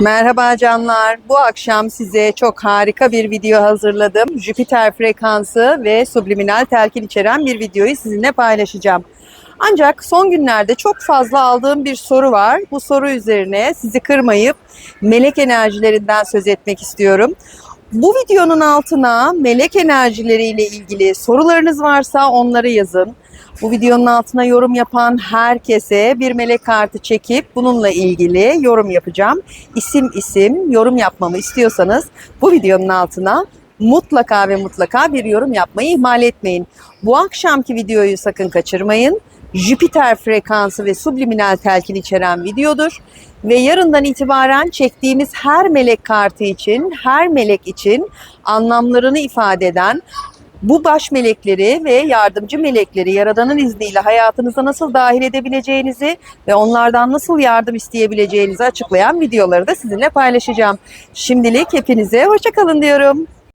Merhaba canlar. Bu akşam size çok harika bir video hazırladım. Jüpiter frekansı ve subliminal telkin içeren bir videoyu sizinle paylaşacağım. Ancak son günlerde çok fazla aldığım bir soru var. Bu soru üzerine sizi kırmayıp melek enerjilerinden söz etmek istiyorum. Bu videonun altına melek enerjileriyle ilgili sorularınız varsa onları yazın. Bu videonun altına yorum yapan herkese bir melek kartı çekip bununla ilgili yorum yapacağım. İsim isim yorum yapmamı istiyorsanız bu videonun altına mutlaka ve mutlaka bir yorum yapmayı ihmal etmeyin. Bu akşamki videoyu sakın kaçırmayın. Jüpiter frekansı ve subliminal telkin içeren videodur. Ve yarından itibaren çektiğimiz her melek kartı için, her melek için anlamlarını ifade eden bu baş melekleri ve yardımcı melekleri Yaradan'ın izniyle hayatınıza nasıl dahil edebileceğinizi ve onlardan nasıl yardım isteyebileceğinizi açıklayan videoları da sizinle paylaşacağım. Şimdilik hepinize hoşçakalın diyorum.